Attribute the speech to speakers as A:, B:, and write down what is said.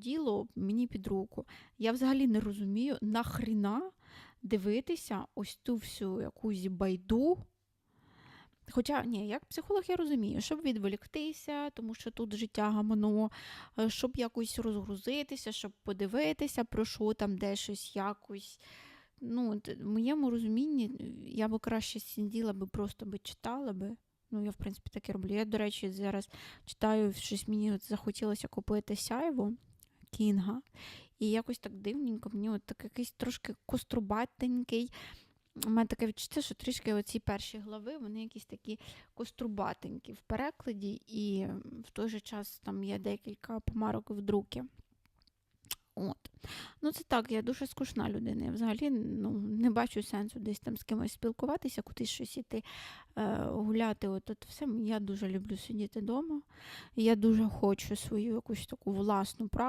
A: діло мені під руку. Я взагалі не розумію, нахріна дивитися ось ту всю якусь байду. Хоча, ні, як психолог я розумію, щоб відволіктися, тому що тут життя гамно, е, щоб якось розгрузитися, щоб подивитися, про що там, де щось якось. Ну, в моєму розумінні я би краще сиділа би, просто би читала би. Ну, я, в принципі, так і роблю. Я, до речі, зараз читаю, щось мені захотілося купити сяйво Кінга. І якось так дивненько, мені от так якийсь трошки кострубатенький. У мене таке відчуття, що трішки оці перші глави, вони якісь такі кострубатенькі в перекладі, і в той же час там є декілька помарок в друкі. От. Ну, це так, я дуже скучна людина. Я взагалі ну, не бачу сенсу десь там з кимось спілкуватися, кудись щось іти е, гуляти. От, от все. Я дуже люблю сидіти вдома. Я дуже хочу свою якусь таку власну практику.